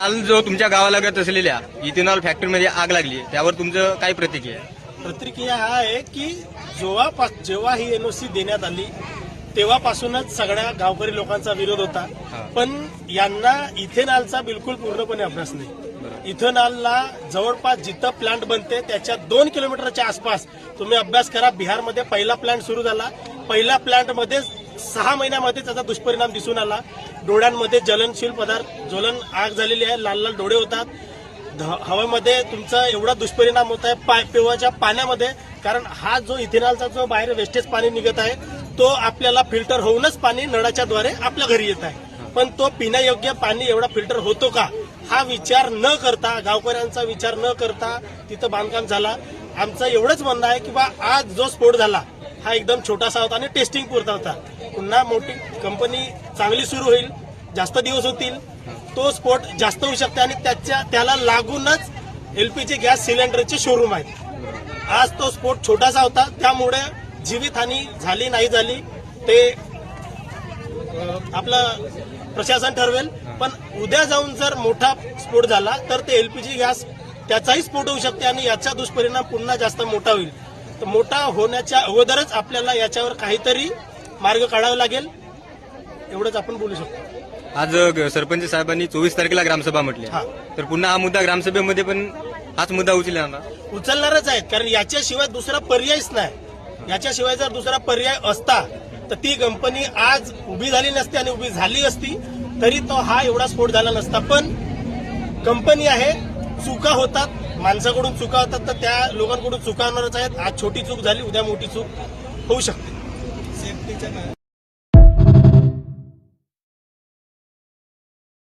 काल जो तुमच्या गावालगत असलेल्या इथेनॉल फॅक्टरीमध्ये आग लागली त्यावर तुमचं काय प्रतिक्रिया आहे? प्रतिक्रिया हा आहे की जेव्हा जेव्हा ही एनओसी देण्यात आली तेव्हापासूनच सगळ्या गावकरी लोकांचा विरोध होता हा. पण यांना इथेनॉलचा बिलकुल पूर्णपणे अभ्यास नाही इथेनॉलला जवळपास जिथं प्लांट बनते त्याच्या दोन किलोमीटरच्या आसपास तुम्ही अभ्यास करा बिहारमध्ये पहिला प्लांट सुरू झाला पहिल्या प्लांटमध्ये सहा महिन्यामध्ये त्याचा दुष्परिणाम दिसून आला. डोळ्यांमध्ये ज्वलनशील पदार्थ ज्वलन आग झालेली आहे लाल लाल डोळे होतात. ध- हवेमध्ये तुमचा एवढा दुष्परिणाम होत आहे पाय पिवाच्या पाण्यामध्ये कारण हा जो इथेनॉलचा जो बाहेर वेस्टेज पाणी निघत आहे तो आपल्याला फिल्टर होऊनच पाणी नळाच्या द्वारे आपल्या घरी येत आहे. पण तो पिण्यायोग्य पाणी एवढा फिल्टर होतो का? हा विचार न करता गावकऱ्यांचा विचार न करता तिथं बांधकाम झाला. आमचं एवढंच म्हणणं आहे की बा आज जो स्फोट झाला हा एकदम छोटासा होता आणि टेस्टिंग पुरता होता. पुन्हा मोठी कंपनी चांगली सुरू होईल जास्त दिवस होतील तो स्फोट जास्त होऊ शकते आणि त्याच्या त्याला लागूनच एलपीजी गॅस सिलेंडरचे शोरूम आहेत. आज तो स्फोट छोटासा होता त्यामुळे जीवितहानी झाली नाही झाली ते आपलं प्रशासन ठरवेल. पण उद्या जाऊन जर मोठा स्फोट झाला तर ते एलपीजी गॅस त्याचाही स्फोट होऊ शकते आणि याचा दुष्परिणाम पुन्हा जास्त मोठा होईल. तर मोठा होण्याच्या अगोदरच आपल्याला याच्यावर काहीतरी मार्ग काढावा लागेल एवढंच आपण बोलू शकतो. आज सरपंच साहेबांनी चोवीस तारखेला ग्रामसभा म्हटली. हा. तर पुन्हा हा मुद्दा ग्रामसभेमध्ये पण हाच मुद्दा उचलला ना? उचलणारच आहेत कारण याच्याशिवाय दुसरा पर्यायच नाही. याच्याशिवाय जर दुसरा पर्याय असता तर ती कंपनी आज उभी झाली नसती आणि उभी झाली असती तरी तो हा एवढा स्फोट झाला नसता. पण कंपनी आहे चुका होतात माणसाकडून चुका होतात तर त्या लोकांकडून चुका होणारच आहेत. आज छोटी चूक झाली उद्या मोठी चूक होऊ शकते. 对，真的。